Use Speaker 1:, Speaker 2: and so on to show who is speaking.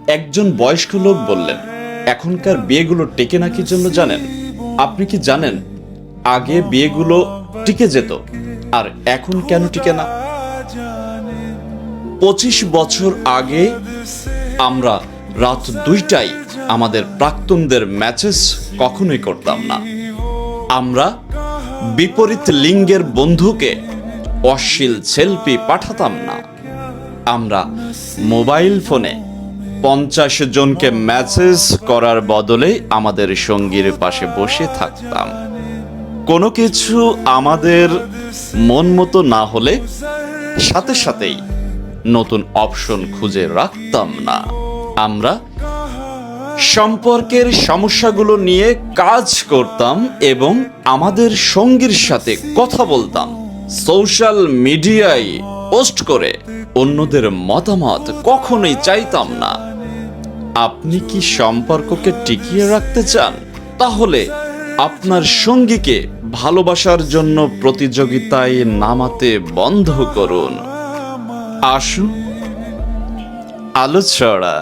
Speaker 1: একজন বয়স্ক লোক বললেন, এখনকার বিয়েগুলো টেকে না কি জন্য জানেন? আপনি কি জানেন, আগে বিয়েগুলো টিকে যেত, আর এখন কেন টিকে না? পঁচিশ বছর আগে আমরা রাত দুইটায় আমাদের প্রাক্তনদের ম্যাচেস কখনোই করতাম না। আমরা বিপরীত লিঙ্গের বন্ধুকে অশ্লীল সেলফি পাঠাতাম না। আমরা মোবাইল ফোনে পঞ্চাশ জনকে ম্যাসেজ করার বদলে আমাদের সঙ্গীর পাশে বসে থাকতাম। কোনো কিছু আমাদের মন মতো না হলে সাথে সাথেই নতুন অপশন খুঁজে রাখতাম না। আমরা সম্পর্কের সমস্যাগুলো নিয়ে কাজ করতাম এবং আমাদের সঙ্গীর সাথে কথা বলতাম। সোশ্যাল মিডিয়ায় পোস্ট করে অন্যদের মতামত কখনোই চাইতাম না। আপনি কি সম্পর্ককে টিকিয়ে রাখতে চান? তাহলে আপনার সঙ্গীকে ভালোবাসার জন্য প্রতিযোগিতায় নামাতে বন্ধ করুন। আসুন আলো ছড়া